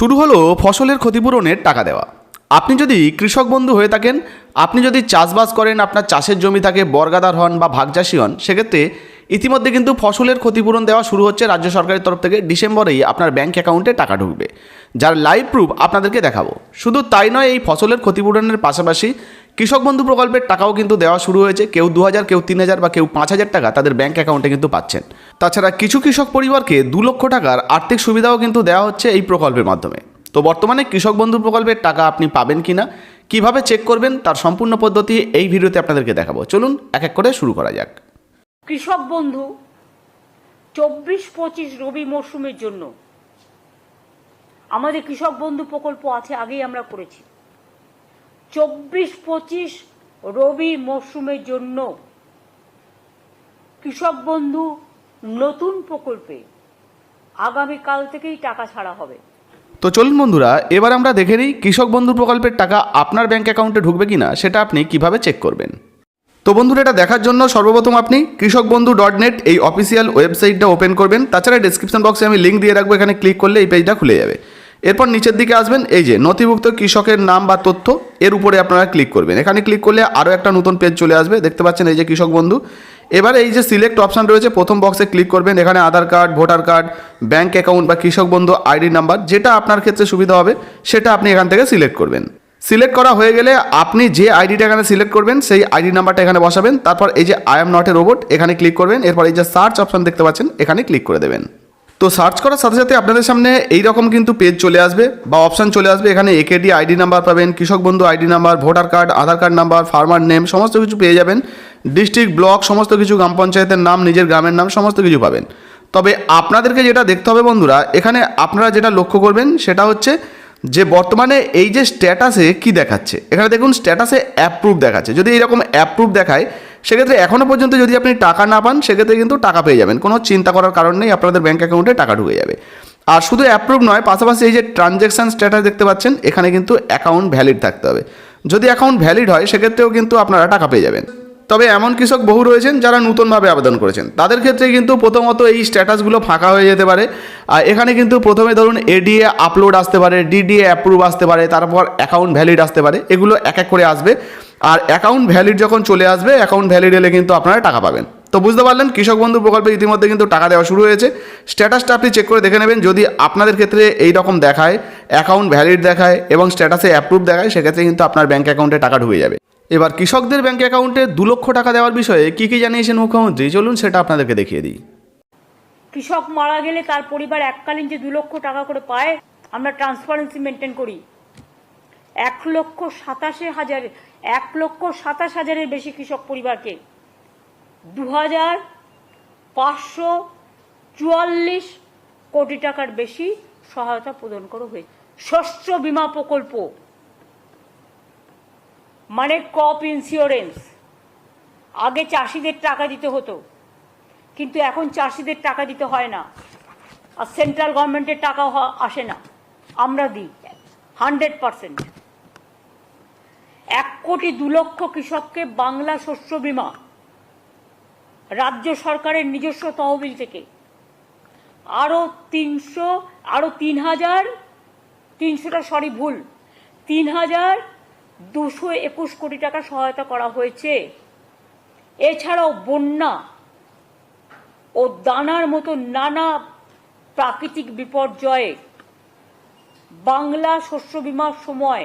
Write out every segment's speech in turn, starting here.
শুরু হলো ফসলের ক্ষতিপূরণের টাকা দেওয়া। আপনি যদি কৃষক বন্ধু হয়ে থাকেন, আপনি যদি চাষবাস করেন, আপনার চাষের জমি থাকে বর্গাদার হন বা ভাগচাষী হন, সেক্ষেত্রে ইতিমধ্যে কিন্তু ফসলের ক্ষতিপূরণ দেওয়া শুরু হচ্ছে রাজ্য সরকারের তরফ থেকে ডিসেম্বরেই আপনার ব্যাঙ্ক অ্যাকাউন্টে টাকা ঢুকবে। যার লাইভ প্রুফ আপনাদেরকে দেখাবো। শুধু তাই নয়, এই ফসলের ক্ষতিপূরণের পাশাপাশি কৃষক বন্ধু প্রকল্পের টাকাও কিন্তু দেওয়া শুরু হয়েছে। কেউ দু হাজার কেউ তিন হাজার বা কেউ পাঁচ হাজার টাকা তাদের ব্যাংক অ্যাকাউন্টে কিন্তু পাচ্ছেন। তাছাড়া কিছু কৃষক পরিবারকে দু লক্ষ টাকার আর্থিক সুবিধাও কিন্তু দেওয়া হচ্ছে এই প্রকল্পের মাধ্যমে। তো বর্তমানে কৃষক বন্ধু প্রকল্পের টাকা আপনি পাবেন কিনা, কীভাবে চেক করবেন তার সম্পূর্ণ পদ্ধতি এই ভিডিওতে আপনাদেরকে দেখাবো। চলুন এক এক করে শুরু করা যাক। কৃষক বন্ধু, চব্বিশ পঁচিশ রবি মরশুমের জন্য আমাদের কৃষক বন্ধু প্রকল্প আছে, আগেই আমরা করেছি। চব্বিশ পঁচিশ রবি মরশুমের জন্য কৃষক বন্ধু নতুন প্রকল্পে আগামীকাল থেকেই টাকা ছাড়া হবে। তো চলুন বন্ধুরা, এবার আমরা দেখে নিই কৃষক বন্ধু প্রকল্পের টাকা আপনার ব্যাংক অ্যাকাউন্টে ঢুকবে কিনা, সেটা আপনি কীভাবে চেক করবেন। তো বন্ধুরা, এটা দেখার জন্য সর্বপ্রথম আপনি কৃষক বন্ধু ডট নেট এই অফিসিয়াল ওয়েবসাইটটা ওপেন করবেন। তাছাড়া ডিসক্রিপশন বক্সে আমি লিঙ্ক দিয়ে রাখব, এখানে ক্লিক করলে এই পেজটা খুলে যাবে। এরপর নিচের দিকে আসবেন, এই যে নথিভুক্ত কৃষকের নাম বা তথ্য, এর উপরে আপনারা ক্লিক করবেন। এখানে ক্লিক করলে আরও একটা নতুন পেজ চলে আসবে, দেখতে পাচ্ছেন এই যে কৃষক বন্ধু। এবার এই যে সিলেক্ট অপশন রয়েছে, প্রথম বক্সে ক্লিক করবেন, এখানে Aadhaar card voter card bank account বা কৃষক বন্ধু আইডি নাম্বার যেটা আপনার ক্ষেত্রে সুবিধা হবে, সেটা আপনি এখান থেকে সিলেক্ট করবেন। সিলেক্ট করা হয়ে গেলে আপনি যে আইডিটা এখানে সিলেক্ট করবেন, সেই আইডি নাম্বারটা এখানে বসাবেন, তারপর এই যে I am not a robot এখানে ক্লিক করবেন, এরপর এই যে সার্চ অপশন দেখতে পাচ্ছেন, এখানে ক্লিক করে দেবেন। তো সার্চ করার সাথে সাথে আপনাদের সামনে এই রকম কিন্তু পেজ চলে আসবে বা অপশান চলে আসবে। এখানে একেডি আইডি নাম্বার পাবেন, Krishak Bandhu ID number voter card Aadhaar card number farmer name সমস্ত কিছু পেয়ে যাবেন। ডিস্ট্রিক্ট ব্লক সমস্ত কিছু গ্রাম পঞ্চায়েতের নাম, নিজের গ্রামের নাম, সমস্ত কিছু পাবেন। তবে আপনাদেরকে যেটা দেখতে হবে বন্ধুরা, এখানে আপনারা যেটা লক্ষ্য করবেন সেটা হচ্ছে যে বর্তমানে এই যে স্ট্যাটাসে কি দেখাচ্ছে? এখানে দেখুন স্ট্যাটাসে অ্যাপ্রুভ দেখাচ্ছে। যদি এরকম অ্যাপ্রুভ দেখায় সেক্ষেত্রে এখনও পর্যন্ত যদি আপনি টাকা না পান, সেক্ষেত্রে কিন্তু টাকা পেয়ে যাবেন। কোনো চিন্তা করার কারণ নেই, আপনাদের ব্যাঙ্ক অ্যাকাউন্টে টাকা ঢুকে যাবে। আর শুধু অ্যাপ্রুভ নয়, পাশাপাশি এই যে ট্রানজ্যাকশান স্ট্যাটাস দেখতে পাচ্ছেন, এখানে কিন্তু অ্যাকাউন্ট ভ্যালিড থাকতে হবে। যদি অ্যাকাউন্ট ভ্যালিড হয়, সেক্ষেত্রেও কিন্তু আপনারা টাকা পেয়ে যাবেন। তবে এমন কৃষক বহু রয়েছেন, যারা নতুনভাবে আবেদন করেছেন। তাদের ক্ষেত্রে কিন্তু প্রথমত এই স্ট্যাটাসগুলো ফাঁকা হয়ে যেতে পারে। আর এখানে কিন্তু প্রথমে ধরুন এডিএ আপলোড আসতে পারে ডিডিএ অ্যাপ্রুভ আসতে পারে, তারপর অ্যাকাউন্ট ভ্যালিড আসতে পারে। এগুলো এক এক করে আসবে। আর অ্যাকাউন্ট ভ্যালিড যখন চলে আসবে অ্যাকাউন্ট ভ্যালিড এলে কিন্তু আপনারা টাকা পাবেন। তো বুঝতে পারলেন, কৃষক বন্ধু প্রকল্পে ইতিমধ্যে কিন্তু টাকা দেওয়া শুরু হয়েছে। স্ট্যাটাসটা আপনি চেক করে দেখে নেবেন, যদি আপনাদের ক্ষেত্রে এই রকম দেখায় অ্যাকাউন্ট ভ্যালিড দেখায় এবং স্ট্যাটাসে অ্যাপ্রুভ দেখায়, সেক্ষেত্রে কিন্তু আপনার ব্যাঙ্ক অ্যাকাউন্টে টাকা ঢুকে যাবে। এবার কৃষকদের ব্যাঙ্ক অ্যাকাউন্টে দু লক্ষ টাকা দেওয়ার বিষয়ে কী কী জানিয়েছেন মুখ্যমন্ত্রী? চলুন সেটা আপনাদেরকে দেখিয়ে দিই। কৃষক মারা গেলে তার পরিবার এককালীন যে দু লক্ষ টাকা করে পায়, আমরা ট্রান্সপারেন্সি মেনটেন করি। এক লক্ষ সাতাশি হাজার এক লক্ষ সাতাশ হাজারের বেশি কৃষক পরিবারকে দু হাজার পাঁচশো চুয়াল্লিশ কোটি টাকার বেশি সহায়তা প্রদান করা হয়েছে। শস্য বীমা প্রকল্প মানে ক্রপ ইন্স্যুরেন্স আগে চাষিদের টাকা দিতে হতো, কিন্তু এখন চাষিদের টাকা দিতে হয় না। আর সেন্ট্রাল গভর্নমেন্টের টাকা আসে না। আমরা দিই। হান্ড্রেড পারসেন্ট কোটি দু লক্ষ কৃষককে বাংলা শস্য বীমা। রাজ্য সরকারের নিজস্ব তহবিল থেকে। আরও তিনশো আরও তিন হাজার, তিনশোটা সরি ভুল, তিন হাজার দুশো একুশ কোটি টাকা সহায়তা করা হয়েছে। এছাড়াও বন্যা ও দানার মতো নানা প্রাকৃতিক বিপর্যয়ে বাংলা শস্য বিমার সময়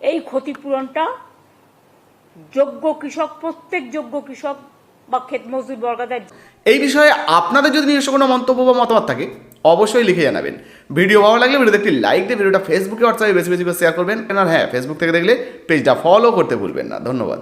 এই ক্ষতিপূরণটা যোগ্য কৃষক, প্রত্যেক যোগ্য কৃষক বা ক্ষেত মজদুর বর্গাদার এই বিষয়ে আপনাদের যদি নিজস্ব কোনো মন্তব্য বা মতামত থাকে, অবশ্যই লিখে জানাবেন। ভিডিও ভালো লাগলে ভিডিওতে একটি লাইক দিয়ে ভিডিওটা ফেসবুকে হোয়াটসঅ্যাপে বেশি বেশি করে শেয়ার করবেন। আর হ্যাঁ ফেসবুক থেকে দেখলে পেজটা ফলো করতে ভুলবেন না। ধন্যবাদ।